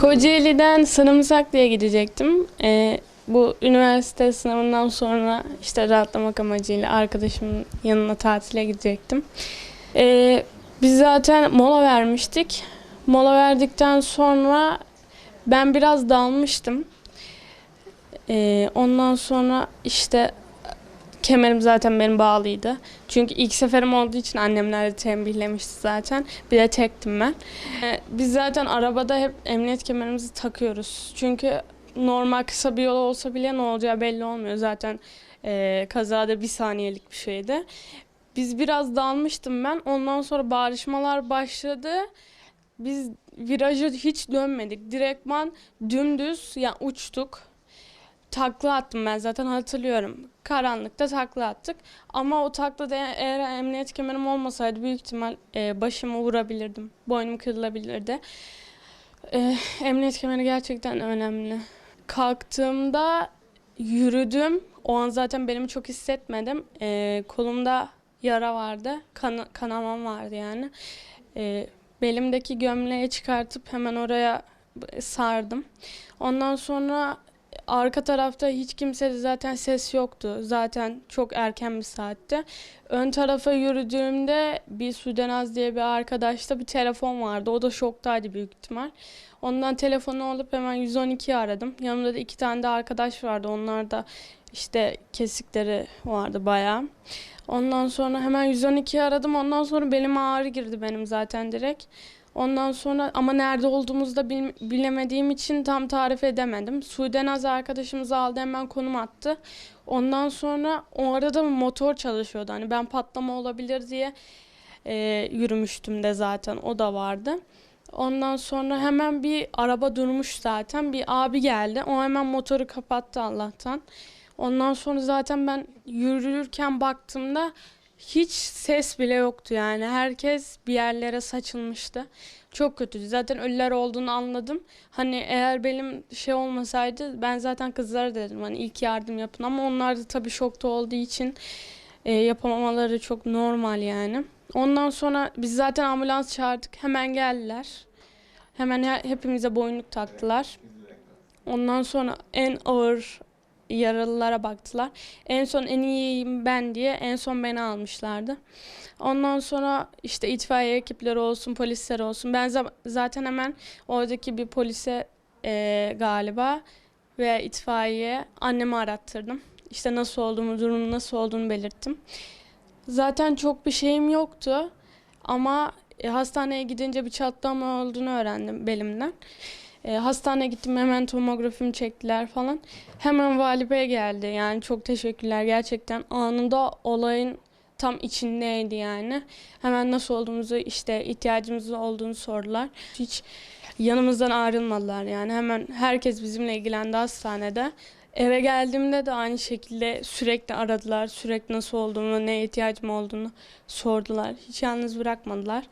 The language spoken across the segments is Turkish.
Kocaeli'den Sarımsaklı'ya gidecektim. Ee, bu üniversite sınavından sonra işte rahatlamak amacıyla arkadaşımın yanına tatile gidecektim. Ee, biz zaten mola vermiştik. Mola verdikten sonra ben biraz dalmıştım. Ee, ondan sonra işte kemerim zaten benim bağlıydı. Çünkü ilk seferim olduğu için annemler de tembihlemişti zaten. Bir de tektim ben. Ee, Biz zaten arabada hep emniyet kemerimizi takıyoruz. Çünkü normal kısa bir yol olsa bile ne olacağı belli olmuyor. Zaten e, kazada bir saniyelik bir şeydi. Biz biraz dalmıştım ben. Ondan sonra bağrışmalar başladı. Biz virajı hiç dönmedik. Direktman dümdüz yani uçtuk. Takla attım ben zaten hatırlıyorum. Karanlıkta takla attık. Ama o taklada eğer emniyet kemerim olmasaydı büyük ihtimal e, başımı vurabilirdim. Boynum kırılabilirdi. E, emniyet kemeri gerçekten önemli. Kalktığımda yürüdüm. O an zaten belimi çok hissetmedim. E, kolumda yara vardı. Kan, kanamam vardı yani. E, belimdeki gömleği çıkartıp hemen oraya sardım. Ondan sonra arka tarafta hiç kimsede zaten ses yoktu. Zaten çok erken bir saatte. Ön tarafa yürüdüğümde bir Sudenaz diye bir arkadaşta bir telefon vardı. O da şoktaydı büyük ihtimal. Ondan telefonu alıp hemen 112'yi aradım. Yanımda da iki tane de arkadaş vardı. Onlar da işte kesikleri vardı bayağı. Ondan sonra hemen 112'yi aradım. Ondan sonra belim ağrı girdi benim zaten direkt. Ondan sonra ama nerede olduğumuzu da bil- bilemediğim için tam tarif edemedim. Sudenaz arkadaşımız aldı hemen konum attı. Ondan sonra o arada motor çalışıyordu. Hani ben patlama olabilir diye e, yürümüştüm de zaten o da vardı. Ondan sonra hemen bir araba durmuş zaten. Bir abi geldi. O hemen motoru kapattı Allah'tan. Ondan sonra zaten ben yürürken baktığımda hiç ses bile yoktu yani. Herkes bir yerlere saçılmıştı. Çok kötüydü. Zaten ölüler olduğunu anladım. Hani eğer benim şey olmasaydı ben zaten kızlara dedim hani ilk yardım yapın ama onlar da tabii şokta olduğu için e, yapamamaları çok normal yani. Ondan sonra biz zaten ambulans çağırdık. Hemen geldiler. Hemen he- hepimize boynluk taktılar. Ondan sonra en ağır yaralılara baktılar. En son en iyiyim ben diye en son beni almışlardı. Ondan sonra işte itfaiye ekipleri olsun, polisler olsun. Ben za- zaten hemen oradaki bir polise eee, galiba ve itfaiye annemi arattırdım. İşte nasıl olduğumu, durumun nasıl olduğunu belirttim. Zaten çok bir şeyim yoktu ama e, hastaneye gidince bir çatlama olduğunu öğrendim belimden. E, hastaneye gittim hemen tomografimi çektiler falan. Hemen vali bey geldi. Yani çok teşekkürler gerçekten. Anında olayın tam içindeydi yani. Hemen nasıl olduğumuzu işte ihtiyacımız olduğunu sordular. Hiç yanımızdan ayrılmadılar yani. Hemen herkes bizimle ilgilendi hastanede. Eve geldiğimde de aynı şekilde sürekli aradılar. Sürekli nasıl olduğumu, ne ihtiyacım olduğunu sordular. Hiç yalnız bırakmadılar.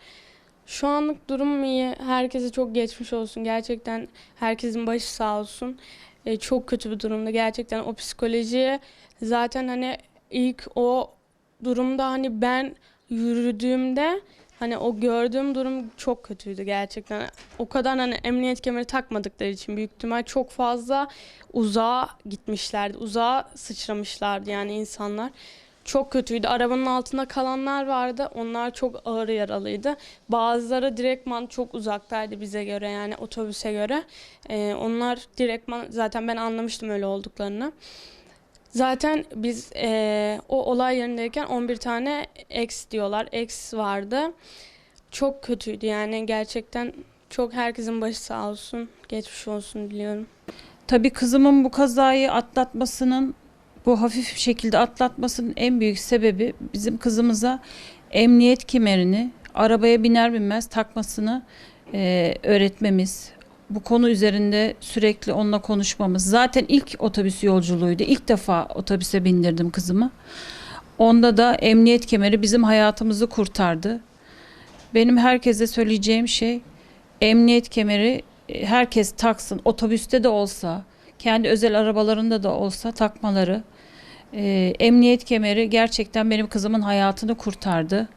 Şu anlık durum iyi. Herkese çok geçmiş olsun. Gerçekten herkesin başı sağ olsun. E, çok kötü bir durumda. Gerçekten o psikolojiye zaten hani ilk o durumda hani ben yürüdüğümde hani o gördüğüm durum çok kötüydü gerçekten. O kadar hani emniyet kemeri takmadıkları için büyük ihtimal çok fazla uzağa gitmişlerdi. Uzağa sıçramışlardı yani insanlar. Çok kötüydü. Arabanın altında kalanlar vardı. Onlar çok ağır yaralıydı. Bazıları direktman çok uzaktaydı bize göre yani otobüse göre. Ee, onlar direktman zaten ben anlamıştım öyle olduklarını. Zaten biz eee, o olay yerindeyken 11 tane ex diyorlar. Ex vardı. Çok kötüydü yani gerçekten çok herkesin başı sağ olsun. Geçmiş olsun diliyorum. Tabii kızımın bu kazayı atlatmasının, bu hafif şekilde atlatmasının en büyük sebebi bizim kızımıza emniyet kemerini arabaya biner binmez takmasını e, öğretmemiz. Bu konu üzerinde sürekli onunla konuşmamız. Zaten ilk otobüs yolculuğuydu. İlk defa otobüse bindirdim kızımı. Onda da emniyet kemeri bizim hayatımızı kurtardı. Benim herkese söyleyeceğim şey emniyet kemeri e, herkes taksın. Otobüste de olsa, kendi özel arabalarında da olsa takmaları. E, emniyet kemeri gerçekten benim kızımın hayatını kurtardı.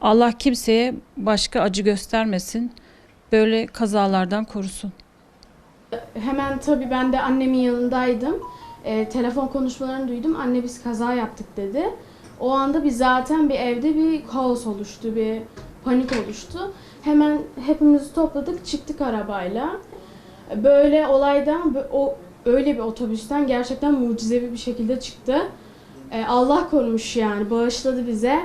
Allah kimseye başka acı göstermesin. Böyle kazalardan korusun. Hemen tabii ben de annemin yanındaydım. Ee, telefon konuşmalarını duydum. Anne biz kaza yaptık dedi. O anda bir zaten bir evde bir kaos oluştu, bir panik oluştu. Hemen hepimizi topladık, çıktık arabayla. Böyle olaydan, o öyle bir otobüsten gerçekten mucizevi bir şekilde çıktı. Ee, Allah korumuş yani, bağışladı bize.